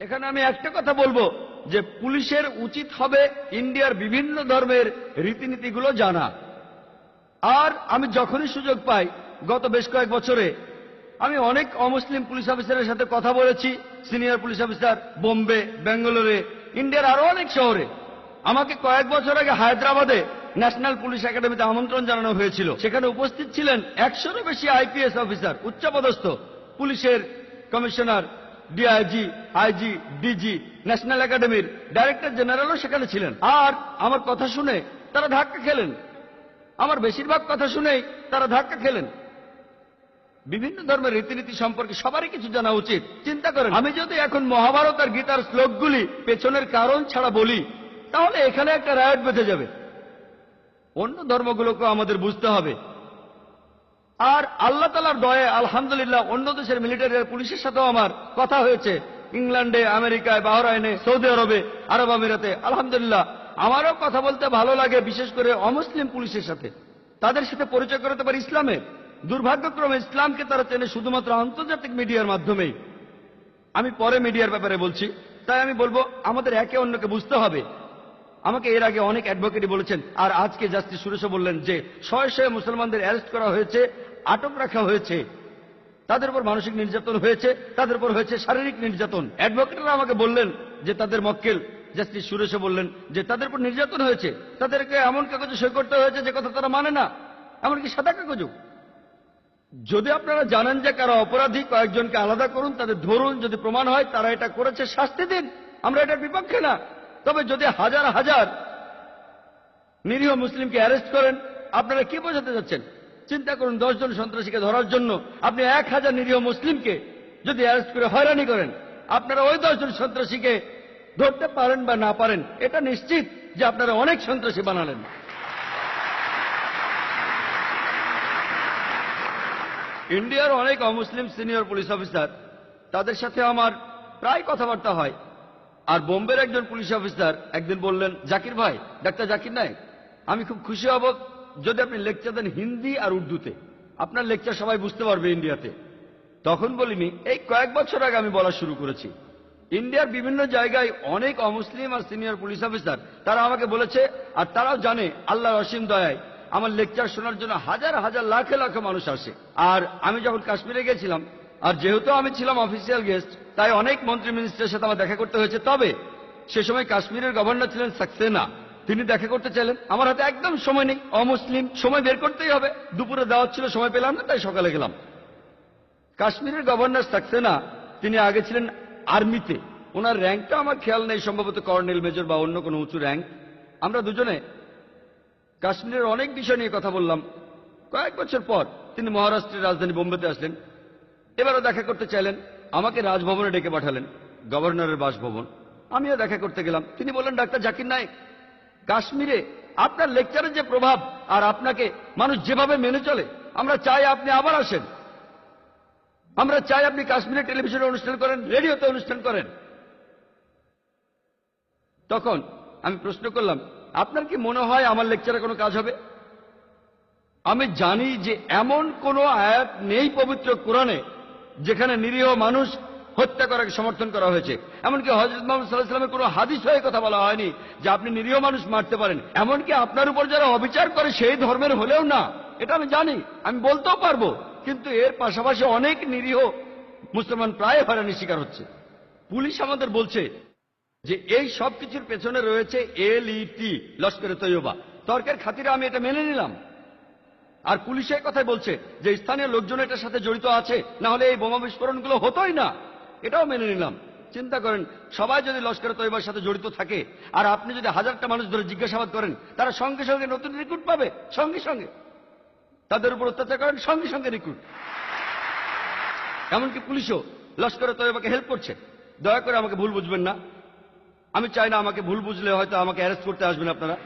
এখানে আমি একটা কথা বলব, যে পুলিশের উচিত হবে ইন্ডিয়ার বিভিন্ন ধর্মের রীতিনীতিগুলো জানা। আর আমি যখনই সুযোগ পাই, গত বেশ কয়েক বছরে, আমি অনেক অমুসলিম পুলিশ অফিসারের সাথে কথা বলেছি, সিনিয়র পুলিশ অফিসার, বোম্বে, ব্যাঙ্গালোরে, ইন্ডিয়ার আরও অনেক শহরে। আমাকে কয়েক বছর আগে হায়দ্রাবাদে ন্যাশনাল পুলিশ একাডেমিতে আমন্ত্রণ জানানো হয়েছিল। সেখানে উপস্থিত ছিলেন একশোরও বেশি আইপিএস অফিসার, উচ্চপদস্থ পুলিশের commissioner DIG IG DG national একাডেমির ডাইরেক্টর জেনারেলও সেখানে ছিলেন। আর আমার কথা শুনে তারা ধাক্কা খেলেন। আমার বেশিরভাগ কথা শুনেই তারা ধাক্কা খেলেন। বিভিন্ন ধর্মের রীতিনীতি সম্পর্কে সবারই কিছু জানা উচিত। চিন্তা করেন, আমি যদি এখন মহাভারত আর গীতার শ্লোকগুলি পেছনের কারণ ছাড়া বলি, তাহলে এখানে একটা রায়ট বেঁধে যাবে। অন্য ধর্মগুলোকে আমাদের বুঝতে হবে। আর আল্লাহ তালার দয়ে, আলহামদুলিল্লাহ, অন্য দেশের মিলিটারি আর পুলিশের সাথেও আমার কথা হয়েছে। ইংল্যান্ডে, আমেরিকায়, বাহরাইনে, সৌদি আরবে, আরব আমিরাতে। আলহামদুলিল্লাহ, আমারও কথা বলতে ভালো লাগে, বিশেষ করে অমুসলিম পুলিশের সাথে। তাদের সাথে পরিচয় করাতে পারি ইসলামের। দুর্ভাগ্যক্রমে ইসলামকে তারা চেনে শুধুমাত্র আন্তর্জাতিক মিডিয়ার মাধ্যমেই। আমি পরে মিডিয়ার ব্যাপারে বলছি। তাই আমি বলব, আমাদের একে অন্যকে বুঝতে হবে। আমাকে এর আগে অনেক অ্যাডভোকেটই বলেছেন, আর আজকে জাস্টিস সুরেশও বললেন যে, শয়ে শয়ে মুসলমানদের অ্যারেস্ট করা হয়েছে। আটক রাখা হয়েছে। তাদের উপর মানসিক নির্যাতন হয়েছে, তাদের উপর হয়েছে শারীরিক নির্যাতন। অ্যাডভোকেটরা আমাকে বললেন যে তাদের মক্কেল, জাস্টিস সুরেশও বললেন যে তাদের উপর নির্যাতন হয়েছে। তাদেরকে এমন কাগজে সই করতে হয়েছে যে কথা তারা মানে না। এমনকি সাদা কাগজও। যদি আপনারা জানেন যে কারা অপরাধী, কয়েকজনকে আলাদা করুন, তাদের ধরুন, যদি প্রমাণ হয়, তারা এটা করেছে, শাস্তি দিন। আমরা এটার বিপক্ষে না। তবে যদি হাজার হাজার নিরীহ মুসলিমকে অ্যারেস্ট করেন, আপনারা কি বোঝাতে যাচ্ছেন? চিন্তা করুন, দশজন সন্ত্রাসীকে ধরার জন্য আপনি এক হাজার নিরীহ মুসলিমকে যদি অ্যারেস্ট করে হয়রানি করেন, আপনারা ওই দশজন সন্ত্রাসীকে ধরতে পারেন বা না পারেন, এটা নিশ্চিত যে আপনারা অনেক সন্ত্রাসী বানালেন। ইন্ডিয়ার অনেক অমুসলিম সিনিয়র পুলিশ অফিসার, তাদের সাথে আমার প্রায় কথাবার্তা হয়। আর বোম্বের একজন পুলিশ অফিসার একদিন বললেন, জাকির ভাই, ডাক্তার জাকির নায়ক, আমি খুব খুশি হব যদি আপনি লেকচার দেন হিন্দি আর উর্দুতে, আপনার লেকচার সবাই বুঝতে পারবে ইন্ডিয়াতে। তখন বলিনি, এই কয়েক বছর আগে আমি বলা শুরু করেছি। ইন্ডিয়ার বিভিন্ন জায়গায় অনেক অমুসলিম আর সিনিয়র পুলিশ অফিসার, তারা আমাকে বলেছে, আর তারাও জানে, আল্লাহ অসীম দয়ায়, আমার লেকচার শোনার জন্য হাজার হাজার লাখে লাখে মানুষ আসে। আর আমি যখন কাশ্মীরে গেছিলাম, আর যেহেতু আমি ছিলাম অফিসিয়াল গেস্ট তাই অনেক মন্ত্রী মিনিস্টারের সাথে আমার দেখা করতে হয়েছে। তবে সে সময় কাশ্মীরের গভর্নর ছিলেন সাকসেনা। তিনি দেখা করতে চাইলেন, আমার হাতে একদম সময় নেই, অমুসলিম, সময় বের করতেই হবে। দুপুরে দেওয়া ছিল, সময় পেলাম না, তাই সকালে গেলাম। কাশ্মীরের গভর্নর সাকসেনা, তিনি আগে ছিলেন আর্মিতে। ওনার র্যাঙ্কটা আমার খেয়াল নেই, সম্ভবত কর্নেল, মেজর বা অন্য কোনো উঁচু র্যাঙ্ক। আমরা দুজনে কাশ্মীরের অনেক বিষয় নিয়ে কথা বললাম। কয়েক বছর পর তিনি মহারাষ্ট্রের রাজধানী বোম্বেতে আসলেন। এবারও দেখা করতে চাইলেন, আমাকে রাজভবনে ডেকে পাঠালেন, গভর্নরের বাসভবন। আমিও দেখা করতে গেলাম। তিনি বললেন, ডাক্তার জাকির নায়ক কাশ্মীরে আপনার লেকচারের যে প্রভাব আর আপনাকে মানুষ যেভাবে মেনে চলে, আমরা চাই আপনি আবার আসেন। আমরা চাই আপনি কাশ্মীরে টেলিভিশনে অনুষ্ঠান করেন রেডিওতে অনুষ্ঠান করেন। তখন আমি প্রশ্ন করলাম, আপনার কি মনে হয় আমার লেকচারে কোনো কাজ হবে? আমি জানি যে এমন কোনো আয়াত নেই পবিত্র কোরআনে, যেখানে নিরীহ মানুষ হত্যা করাকে সমর্থন করা হয়েছে। এমনকি হজরত মোহাম্মদ সাল্লাহ সাল্লামের কোনো হাদিস হয়ে কথা বলা হয়নি, যে আপনি নিরীহ মানুষ মারতে পারেন। এমনকি আপনার উপর যারা অবিচার করে সেই ধর্মের হলেও না। এটা আমি জানি, আমি বলতেও পারব, কিন্তু এর পাশাপাশি অনেক নিরীহ মুসলমান প্রায় হয়রানির শিকার হচ্ছে। পুলিশ আমাদের বলছে যে এই সব কিছুর পেছনে রয়েছে এল টি লস্করে তৈয়বা। তর্কের খাতিরে আমি এটা মেনে নিলাম। আর পুলিশ এই কথাই বলছে যে স্থানীয় লোকজন এটার সাথে জড়িত আছে, না হলে এই বোমা বিস্ফোরণগুলো হতোই না। এটাও মেনে নিলাম। চিন্তা করেন, সবাই যদি লস্করে তৈবার সাথে জড়িত থাকে, আর আপনি যদি হাজারটা মানুষ ধরে জিজ্ঞাসাবাদ করেন, তারা সঙ্গে সঙ্গে নতুন রিক্রুট পাবে, সঙ্গে সঙ্গে। তাদের উপর অত্যাচার করেন, সঙ্গে সঙ্গে রিক্রুট এমনকি পুলিশও লস্করে তৈবাকে হেল্প করছে। দয়া করে আমাকে ভুল বুঝবেন না। আমি চাই না আমাকে ভুল বুঝলে হয়তো আমাকে অ্যারেস্ট করতে আসবেন আপনারা।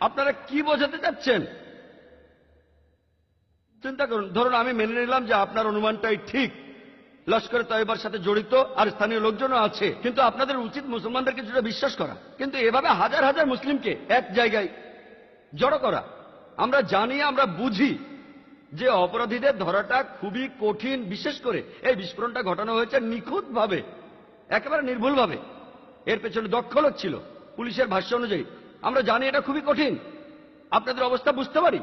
আপনারা কি বোঝাতে চাচ্ছেন? চিন্তা করুন, ধরুন আমি মেনে নিলাম যে আপনার অনুমানটাই ঠিক। লস্করে তয়বার সাথে জড়িত আর স্থানীয় লোকজনও আছে। কিন্তু আপনাদের উচিত মুসলমানদের কিছুটা বিশ্বাস করা। কিন্তু এভাবে হাজার হাজার মুসলিমকে এক জায়গায় জড়ো করা। আমরা জানি, আমরা বুঝি যে অপরাধীদের ধরাটা খুবই কঠিন। বিশেষ করে এই বিস্ফোরণটা ঘটানো হয়েছে নিখুঁতভাবে, একেবারে নির্ভুলভাবে। এর পেছনে দক্ষ লোক ছিল পুলিশের ভাষ্য অনুযায়ী। আমরা জানি এটা খুবই কঠিন। আপনাদের অবস্থা বুঝতে পারি।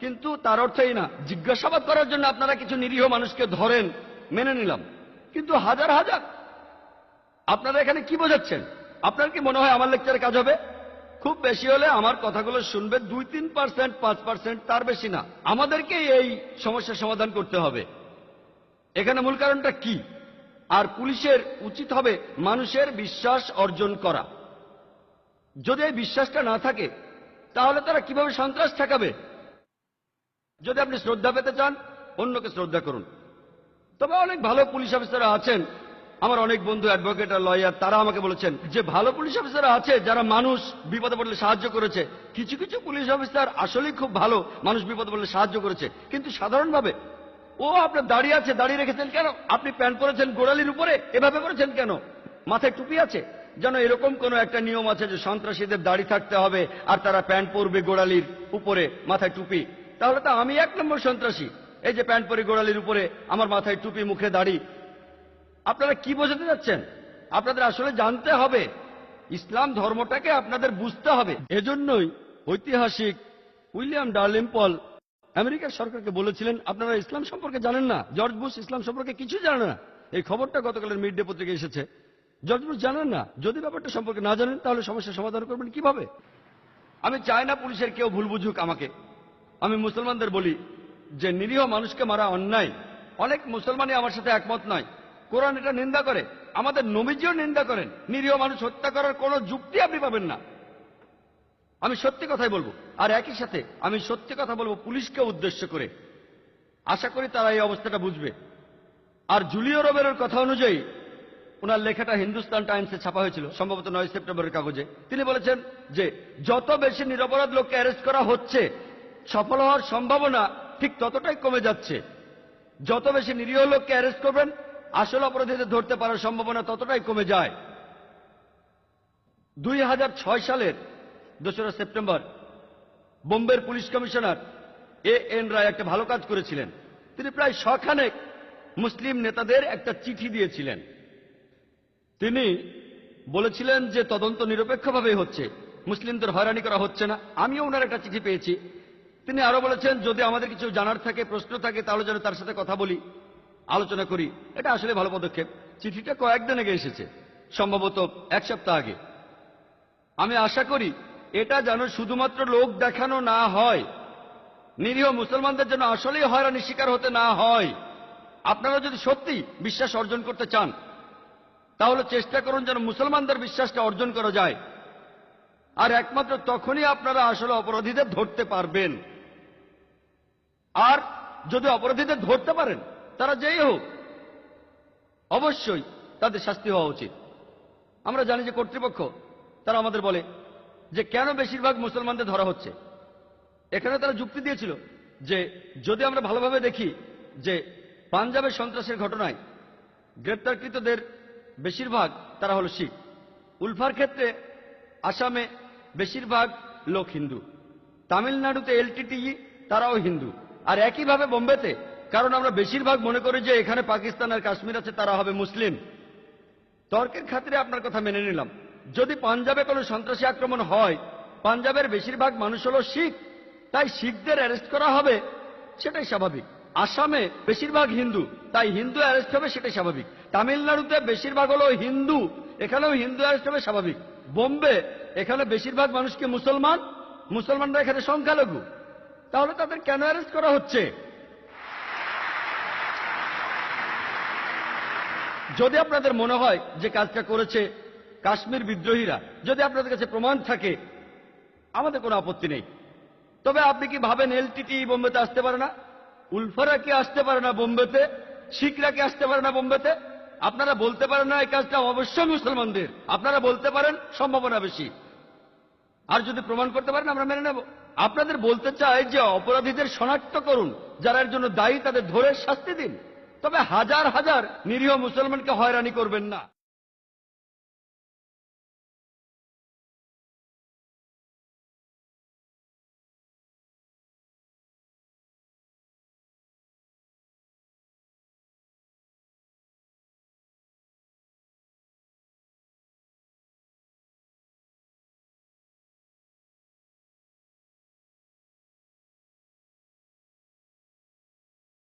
কিন্তু তার অর্থ এই না। জিজ্ঞাসাবাদ করার জন্য আপনারা কিছু নিরীহ মানুষকে ধরেন। মেনে নিলাম। কিন্তু হাজার হাজার। আপনারা এখানে কি বোঝাচ্ছেন? আপনার কি মনে হয় আমার লেকচারে কাজ হবে? খুব বেশি হলে আমার কথাগুলো শুনবে দুই তিন পার্সেন্ট পাঁচ পার্সেন্ট তার বেশি না। আমাদেরকে এই সমস্যার সমাধান করতে হবে। এখানে মূল কারণটা কি? আর পুলিশের উচিত হবে মানুষের বিশ্বাস অর্জন করা। যদি এই বিশ্বাসটা না থাকে, তাহলে তারা কীভাবে সন্ত্রাস ঠেকাবে? যদি আপনি শ্রদ্ধা পেতে চান, অন্যকে শ্রদ্ধা করুন। তবে অনেক ভালো পুলিশ অফিসাররা আছেন। আমার অনেক বন্ধু অ্যাডভোকেট আর লয়ার, তারা আমাকে বলেছেন যে ভালো পুলিশ অফিসার আছে যারা মানুষ বিপদে পড়লে সাহায্য করেছে। কিছু কিছু পুলিশ অফিসার আসলেই খুব ভালো মানুষ বিপদে পড়লে সাহায্য করেছে। কিন্তু সাধারণভাবে ও আপনার দাঁড়িয়ে আছে দাঁড়িয়ে রেখেছেন কেন? আপনি প্যান্ট পরেছেন গোড়ালির উপরে, এভাবে করেছেন কেন? মাথায় টুপি আছে? যেন এরকম কোন একটা নিয়ম আছে যে সন্ত্রাসীদের দাড়ি থাকতে হবে আর তারা প্যান্ট পরবে গোড়ালির উপরে, মাথায় টুপি। তাহলে তো আমি এক নম্বর সন্ত্রাসী। এই যে প্যান্ট পরে গোড়ালির উপরে আমার মাথায় টুপি, মুখে দাড়ি, আপনারা কি বোঝাতে যাচ্ছেন? আপনাদের আসলে জানতে হবে। ইসলাম ধর্মটাকে আপনাদের বুঝতে হবে। এজন্যই ঐতিহাসিক উইলিয়াম ডার্লিম পল আমেরিকার সরকারকে বলেছিলেন, আপনারা ইসলাম সম্পর্কে জানেন না? জর্জ বুশ ইসলাম সম্পর্কে কিছু জানে না। এই খবরটা গতকালের মিড ডে পত্রিকায় এসেছে। জর্জ বুশ জানেন না? যদি ব্যাপারটা সম্পর্কে না জানেন, তাহলে সমস্যার সমাধান করবেন কীভাবে? আমি চাই না পুলিশের কেউ ভুল বুঝুক আমাকে। আমি মুসলমানদের বলি যে নিরীহ মানুষকে মারা অন্যায়, অনেক মুসলমানই আমার সাথে একমত নয়। কোরআন এটা নিন্দা করে, আমাদের নবীজিও নিন্দা করেন, নিরীহ মানুষ হত্যা করার কোনো যুক্তি আপনি পাবেন না। আমি সত্যি কথাই বলব, আর একই সাথে আমি সত্যি কথা বলব পুলিশকে উদ্দেশ্য করে। আশা করি তারা এই অবস্থাটা বুঝবে। আর জুলিও রবেরের কথা অনুযায়ী, ওনার লেখাটা হিন্দুস্তান টাইমসে ছাপা হয়েছিল, সম্ভবত নয় সেপ্টেম্বরের কাগজে। তিনি বলেছেন যে, যত বেশি নিরপরাধ লোককে অ্যারেস্ট করা হচ্ছে, সফল হওয়ার সম্ভাবনা ঠিক ততটাই কমে যাচ্ছে। যত বেশি নিরীহ লোককে অ্যারেস্ট করবেন, আসল অপরাধীদের ধরতে পারার সম্ভাবনা ততটাই কমে যায়। দুই হাজার ছয় সালের দোসরা সেপ্টেম্বর, বোম্বের police commissioner A N Roy একটা ভালো কাজ করেছিলেন। তিনি প্রায় শখানেক মুসলিম নেতাদের একটা চিঠি দিয়েছিলেন। তিনি বলেছিলেন যে তদন্ত নিরপেক্ষভাবে হচ্ছে। মুসলিমদের হয়রানি করা হচ্ছে না। আমিও ওনার একটা চিঠি পেয়েছি। তিনি আরও বলেছেন, যদি আমাদের কিছু জানার থাকে, প্রশ্ন থাকে, তাহলে যেন তার সাথে কথা বলি, আলোচনা করি। এটা আসলে ভালো পদক্ষেপ। চিঠিটা কয়েকদিন আগে এসেছে, সম্ভবত এক সপ্তাহ আগে। আমি আশা করি, এটা যেন শুধুমাত্র লোক দেখানো না হয়, নিরীহ মুসলমানদের যেন আসলেই হয়রানি শিকার হতে না হয়। আপনারা যদি সত্যি বিশ্বাস অর্জন করতে চান, তাহলে চেষ্টা করুন যেন মুসলমানদের বিশ্বাসটা অর্জন করা যায়। আর একমাত্র তখনই আপনারা আসলে অপরাধীদের ধরতে পারবেন। আর যদি অপরাধীদের ধরতে পারেন, তারা যেই হোক, অবশ্যই তাদের শাস্তি হওয়া উচিত। আমরা জানি যে কর্তৃপক্ষ, তারা আমাদের বলে যে কেন বেশিরভাগ মুসলমানদের ধরা হচ্ছে। এখানে তারা যুক্তি দিয়েছিল যে যদি আমরা ভালোভাবে দেখি যে পাঞ্জাবের সন্ত্রাসের ঘটনায় গ্রেপ্তারকৃতদের বেশিরভাগ তারা হল শিখ। উলফার ক্ষেত্রে আসামে বেশিরভাগ লোক হিন্দু। তামিলনাড়ুতে এলটিটিই তারাও হিন্দু। আর একইভাবে বোম্বেতে, কারণ আমরা বেশিরভাগ মনে করি যে এখানে পাকিস্তান আর কাশ্মীর আছে, তারা হবে মুসলিম। তর্কের খাতিরে আপনার কথা মেনে নিলাম। যদি পাঞ্জাবে কোনো সন্ত্রাসী আক্রমণ হয়, পাঞ্জাবের বেশিরভাগ মানুষ হলো শিখ, তাই শিখদের অ্যারেস্ট করা হবে, সেটাই স্বাভাবিক। আসামে বেশিরভাগ হিন্দু, তাই হিন্দু অ্যারেস্ট হবে, সেটাই স্বাভাবিক। তামিলনাড়ুতে বেশিরভাগ হলো হিন্দু, এখানেও হিন্দু অ্যারেস্ট হবে, স্বাভাবিক। বোম্বে, এখানে বেশিরভাগ মানুষকে মুসলমান? মুসলমানরা এখানে সংখ্যালঘু। তাহলে তাদের কেন অ্যারেস্ট করা হচ্ছে? যদি আপনাদের মনে হয় যে কাজটা করেছে কাশ্মীর বিদ্রোহীরা, যদি আপনাদের কাছে প্রমাণ থাকে, আমাদের কোনো আপত্তি নেই। তবে আপনি কি ভাবেন এলটিটি বোম্বেতে আসতে পারে না? উলফারা কি আসতে পারে না বোম্বেতে? শিখরা কি আসতে পারে না বোম্বেতে? আপনারা বলতে পারেন না এই কাজটা অবশ্যই মুসলমানদের। আপনারা বলতে পারেন, সম্ভাবনা বেশি। আর যদি প্রমাণ করতে পারেন, আমরা মেনে নেব। আপনাদের বলতে চাই যে অপরাধীদের শনাক্ত করুন যারা এর জন্য দায়ী তাদের ধরে শাস্তি দিন। তবে হাজার হাজার নিরীহ মুসলমানকে হয়রানি করবেন না।